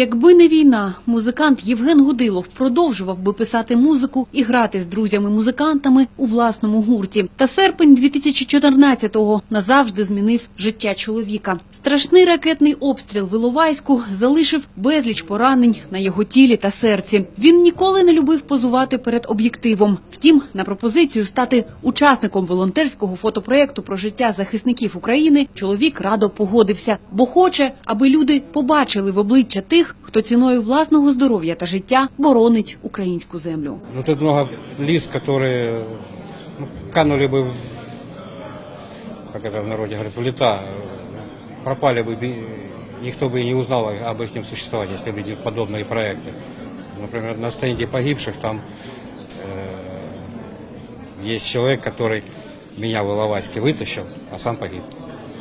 Якби не війна, музикант Євген Гудилов продовжував би писати музику і грати з друзями-музикантами у власному гурті. Та серпень 2014-го назавжди змінив життя чоловіка. Страшний ракетний обстріл в Іловайську залишив безліч поранень на його тілі та серці. Він ніколи не любив позувати перед об'єктивом. Втім, на пропозицію стати учасником волонтерського фотопроекту про життя захисників України чоловік радо погодився, бо хоче, аби люди побачили в обличчя тих, хто ціною власного здоров'я та життя боронить українську землю. Ну, тут много лиц, которые ну, канули бы, в, как это в народе говорят, в лета, э, пропали бы, би- никто бы и не узнал об их существовании, если бы не подобные проекты. Например, на стенде погибших там э, есть человек, который меня в Иловайске вытащил, а сам погиб.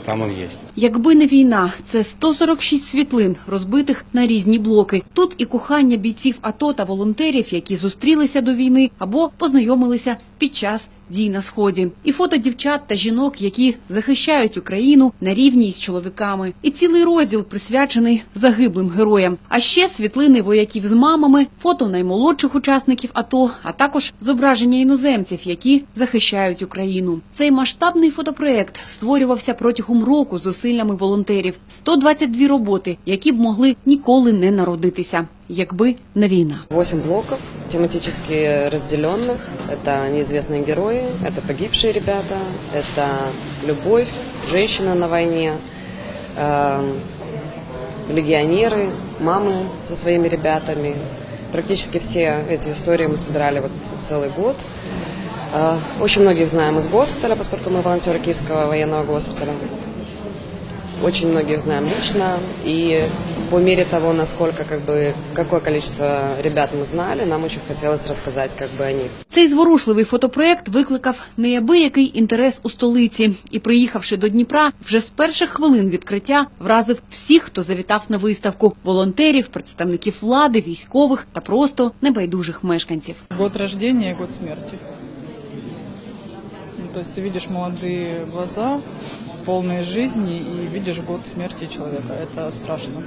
Там он є. Якби не війна, це 146 світлин, розбитих на різні блоки. Тут і кохання бійців АТО та волонтерів, які зустрілися до війни або познайомилися під час дій на сході. І фото дівчат та жінок, які захищають Україну на рівні із чоловіками. І цілий розділ присвячений загиблим героям. А ще світлини вояків з мамами, фото наймолодших учасників АТО, а також зображення іноземців, які захищають Україну. Цей масштабний фотопроект створювався протягом року зусиллями волонтерів. 122 роботи, які б могли ніколи не народитися, якби не війна. Восемь блоков, тематически разделенных. Это неизвестные герои, это погибшие ребята, это любовь, женщина на войне, эм, легионеры, мамы со своими ребятами. Практически все эти истории мы собирали вот целый год. Э, Очень многих знаем из госпиталя, поскольку мы волонтеры Киевского военного госпиталя. Очень многих знаем лично, и по мере того, насколько, как бы, какое количество ребят мы знали, нам очень хотелось рассказать, как бы, о них. Цей зворушливий фотопроект викликав неабиякий інтерес у столиці і, приїхавши до Дніпра, вже з перших хвилин відкриття вразив всіх, хто завітав на виставку – волонтерів, представників влади, військових та просто небайдужих мешканців. Год рождения и год смерти. Ну, то есть ты видишь молодые глаза, полные жизни, и видишь год смерти человека. Это страшно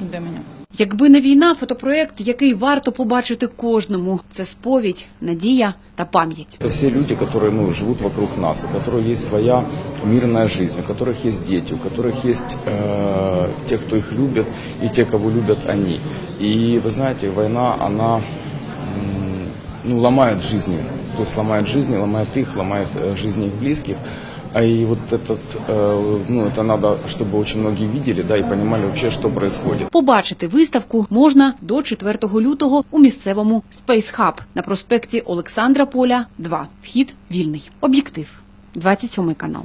для меня. Якби не війна, фотопроект, який варто побачити кожному – це сповідь, надія та пам'ять. Это все люди, которые ну, живут вокруг нас, у которых есть своя мирная жизнь, у которых есть дети, у которых есть э, те, кто их любит, и те, кого любят они. И вы знаете, война, она м, ну, ломает жизни, то есть ломает жизни, ломает их, ломает э, жизни их близких. А и вот этот, э, ну, это надо, чтобы очень многие видели, да, и понимали вообще, что происходит. Побачити виставку можна до 4 лютого у місцевому Space Hub на проспекті Олександра Поля, 2. Вхід вільний. Об'єктив. 27 канал.